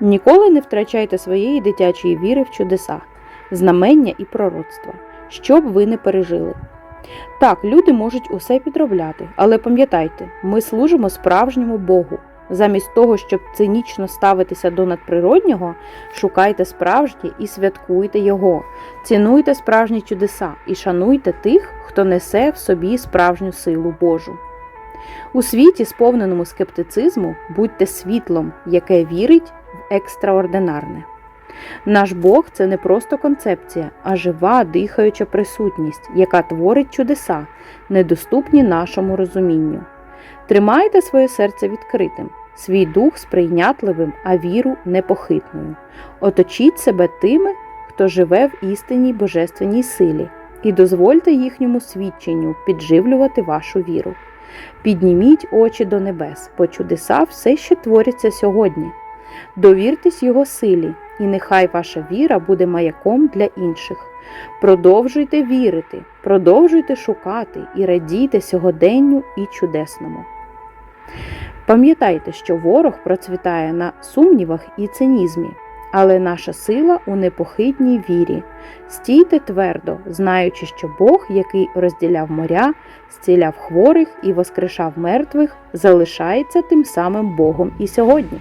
Ніколи не втрачайте своєї дитячої віри в чудеса, знамення і пророцтва, що б ви не пережили. Так, люди можуть усе підробляти, але пам'ятайте, ми служимо справжньому Богу. Замість того, щоб цинічно ставитися до надприроднього, шукайте справжнє і святкуйте його, цінуйте справжні чудеса і шануйте тих, хто несе в собі справжню силу Божу. У світі, сповненому скептицизму, будьте світлом, яке вірить в екстраординарне. Наш Бог це не просто концепція, а жива, дихаюча присутність, яка творить чудеса, недоступні нашому розумінню. Тримайте своє серце відкритим, свій дух сприйнятливим, а віру непохитною. Оточіть себе тими, хто живе в істинній божественній силі, і дозвольте їхньому свідченню підживлювати вашу віру. Підніміть очі до небес, бо чудеса все ще творяться сьогодні. Довіртесь Його силі, і нехай ваша віра буде маяком для інших. Продовжуйте вірити, продовжуйте шукати і радійте сьогоденню і чудесному. Пам'ятайте, що ворог процвітає на сумнівах і цинізмі, але наша сила у непохитній вірі. Стійте твердо, знаючи, що Бог, який розділяв моря, зціляв хворих і воскрешав мертвих, залишається тим самим Богом і сьогодні.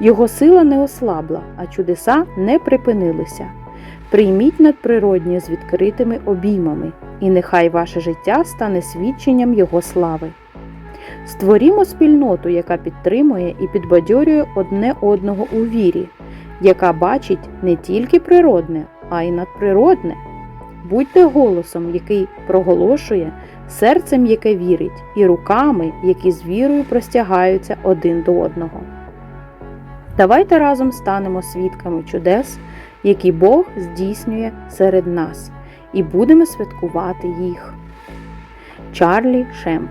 Його сила не ослабла, а чудеса не припинилися. Прийміть надприроднє з відкритими обіймами, і нехай ваше життя стане свідченням Його слави. Створімо спільноту, яка підтримує і підбадьорює одне одного у вірі, яка бачить не тільки природне, а й надприродне. Будьте голосом, який проголошує, серцем, яке вірить, і руками, які з вірою простягаються один до одного. Давайте разом станемо свідками чудес, які Бог здійснює серед нас, і будемо святкувати їх. Чарлі Шемп